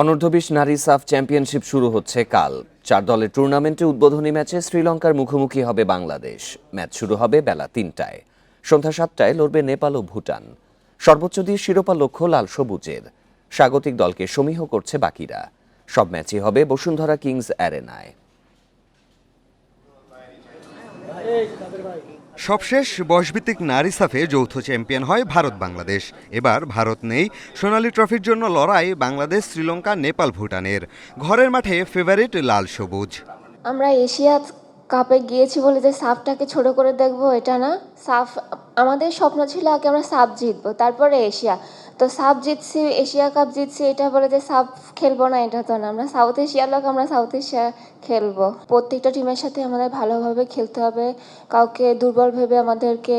অনূর্ধ্ব বিশ নারী সাফ চ্যাম্পিয়নশিপ শুরু হচ্ছে কাল। চার দলের টুর্নামেন্টে উদ্বোধনী ম্যাচে শ্রীলঙ্কার মুখোমুখি হবে বাংলাদেশ। ম্যাচ শুরু হবে বেলা তিনটায়। সন্ধ্যা সাতটায় লড়বে নেপাল ও ভুটান। সর্বোচ্চ দিয়ে শিরোপা লক্ষ্য লাল সবুজের। স্বাগতিক দলকে সমীহ করছে বাকিরা। সব ম্যাচই হবে বসুন্ধরা কিংস অ্যারেনায়। সবশেষ বয়সভিত্তিক নারী সাফে যৌথ চ্যাম্পিয়ন হয় ভারত বাংলাদেশ। এবার ভারত নেই সোনালী ট্রফির জন্য লড়াই বাংলাদেশ, শ্রীলঙ্কা, নেপাল, ভুটানের। ঘরের মাঠে ফেভারিট লাল সবুজ। আমরা এশিয়া কাপে গিয়েছি বলে যে সাফটাকে ছোট করে দেখব, এটা না। সাফ, আমাদের স্বপ্ন ছিল আগে আমরা সাফ জিতবো, তারপরে এশিয়া। তো সাফ জিতছি, এশিয়া কাপ জিতছি, এটা বলে যে সাফ খেলব না, এটা তো না। আমরা সাউথ এশিয়ার লোক, আমরা সাউথ এশিয়া খেলব। প্রত্যেকটা টিমের সাথে আমাদের ভালোভাবে খেলতে হবে। কাউকে দুর্বল ভেবে আমাদেরকে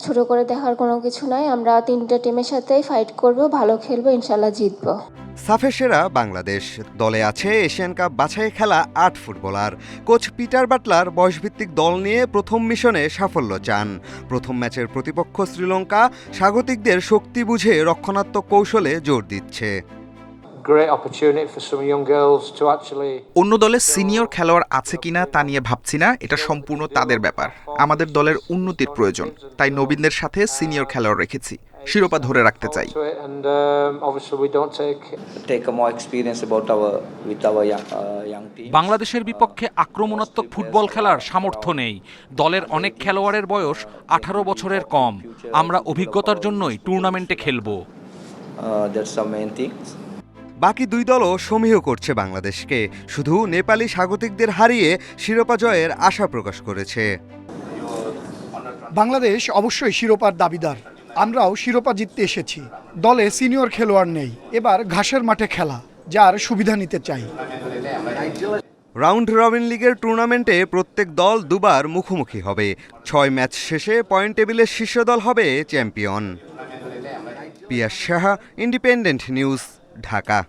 ছোট করে দেখার কোনো কিছু নাই। আমরা তিনটে টিমের সাথেই ফাইট করব, ভালো খেলব, ইনশাল্লাহ জিতবো। সাফে সেরা বাংলাদেশ দলে আছে এশিয়ান কাপ বাছাই খেলা আট ফুটবলার। কোচ পিটার বাটলার বয়সভিত্তিক দল নিয়ে প্রথম মিশনে সাফল্য চান। প্রথম ম্যাচের প্রতিপক্ষ শ্রীলঙ্কা স্বাগতিকদের শক্তি বুঝে রক্ষণাত্মক কৌশলে জোর দিচ্ছে। অন্য দলের সিনিয়র খেলোয়াড় আছে কিনা তা নিয়ে ভাবছি না এটা সম্পূর্ণ তাদের ব্যাপার। আমাদের দলের উন্নতির প্রয়োজন তাই নবীনদের সাথে সিনিয়র খেলোয়াড় রেখেছি। শিরোপা ধরে রাখতে চাই। Um, uh. বাংলাদেশের বিপক্ষে আক্রমণাত্মক ফুটবল খেলার সামর্থ্য নেই। দলের অনেক খেলোয়াড়ের বয়স আঠারো বছরের কম। আমরা অভিজ্ঞতার জন্যই টুর্নামেন্টে খেলব। Uh, বাকি দুই দলও সমীহ করছে বাংলাদেশকে। শুধু নেপালি স্বাগতিকদের হারিয়ে শিরোপা জয়ের আশা প্রকাশ করেছে। বাংলাদেশ অবশ্যই শিরোপার দাবিদার। আমরাও শিরোপা জিততে এসেছি। দলে সিনিয়র খেলোয়াড় নেই। এবার ঘাসের মাঠে খেলা, যার সুবিধা নিতে চাই। রাউন্ড রবিন লিগের টুর্নামেন্টে প্রত্যেক দল দুবার মুখোমুখি হবে। ছয় ম্যাচ শেষে পয়েন্ট টেবিলের শীর্ষ দল হবে champion. Piyas Saha, independent news, Dhaka.